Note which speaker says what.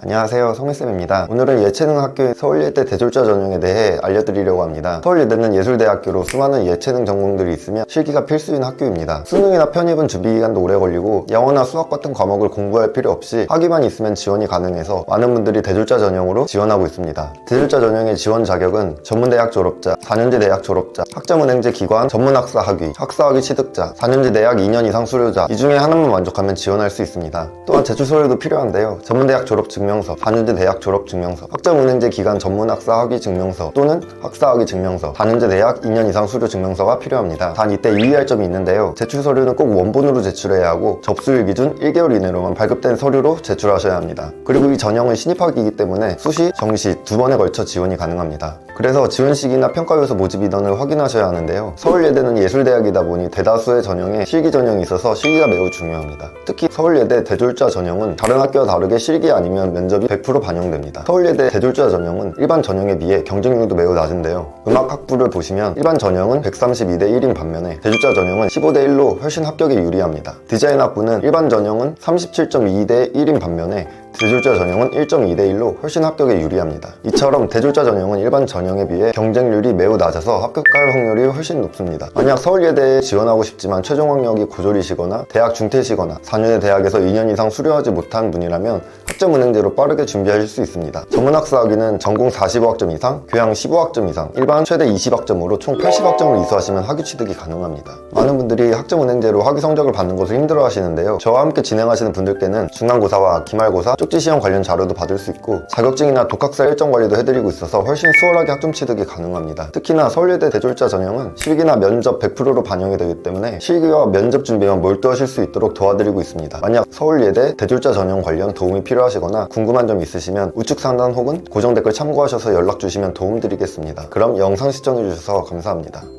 Speaker 1: 안녕하세요. 성민쌤입니다. 오늘은 예체능 학교인 서울예대 대졸자 전형에 대해 알려드리려고 합니다. 서울예대는 예술대학교로 수많은 예체능 전공들이 있으며 실기가 필수인 학교입니다. 수능이나 편입은 준비기간도 오래 걸리고 영어나 수학 같은 과목을 공부할 필요 없이 학위만 있으면 지원이 가능해서 많은 분들이 대졸자 전형으로 지원하고 있습니다. 대졸자 전형의 지원 자격은 전문대학 졸업자, 4년제 대학 졸업자, 학점은행제 기관, 전문학사 학위, 학사학위 취득자, 4년제 대학 2년 이상 수료자 이 중에 하나만 만족하면 지원할 수 있습니다. 또한 제출 서류도 필요한데요. 전문대학 졸업 증 명서, 4년제 대학 졸업 증명서, 학점은행제 기관 전문 학사 학위 증명서 또는 학사 학위 증명서, 4년제 대학 2년 이상 수료 증명서가 필요합니다. 단 이때 유의할 점이 있는데요. 제출 서류는 꼭 원본으로 제출해야 하고 접수일 기준 1개월 이내로만 발급된 서류로 제출하셔야 합니다. 그리고 이 전형은 신입학이기 때문에 수시, 정시 두 번에 걸쳐 지원이 가능합니다. 그래서 지원 시기나 평가 요소 모집 인원을 확인하셔야 하는데요. 서울예대는 예술대학이다 보니 대다수의 전형에 실기 전형이 있어서 실기가 매우 중요합니다. 특히 서울예대 대졸자 전형은 다른 학교와 다르게 실기 아니면 면접이 100% 반영됩니다. 서울예대 대졸자 전형은 일반 전형에 비해 경쟁률도 매우 낮은데요. 음악 학부를 보시면 일반 전형은 132대 1인 반면에 대졸자 전형은 15대 1로 훨씬 합격에 유리합니다. 디자인 학부는 일반 전형은 37.2대 1인 반면에 대졸자 전형은 1.2대 1로 훨씬 합격에 유리합니다. 이처럼 대졸자 전형은 일반 전형에 비해 경쟁률이 매우 낮아서 합격할 확률이 훨씬 높습니다. 만약 서울예대에 지원하고 싶지만 최종 학력이 고졸이시거나 대학 중퇴시거나 4년의 대학에서 2년 이상 수료하지 못한 분이라면 학점은행제로 빠르게 준비하실 수 있습니다. 전문학사학위는 전공 45학점 이상, 교양 15학점 이상, 일반 최대 20학점으로 총 80학점을 이수하시면 학위 취득이 가능합니다. 많은 분들이 학점은행제로 학위 성적을 받는 것을 힘들어 하시는데요. 저와 함께 진행하시는 분들께는 중간고사와 기말고사, 쪽지 시험 관련 자료도 받을 수 있고 자격증이나 독학사 일정 관리도 해드리고 있어서 훨씬 수월하게 학점 취득이 가능합니다. 특히나 서울예대 대졸자 전형은 실기나 면접 100%로 반영이 되기 때문에 실기와 면접 준비만 몰두하실 수 있도록 도와드리고 있습니다. 만약 서울예대 대졸자 전형 관련 도움이 필요하시거나 궁금한 점 있으시면 우측 상단 혹은 고정 댓글 참고하셔서 연락 주시면 도움드리겠습니다. 그럼 영상 시청해주셔서 감사합니다.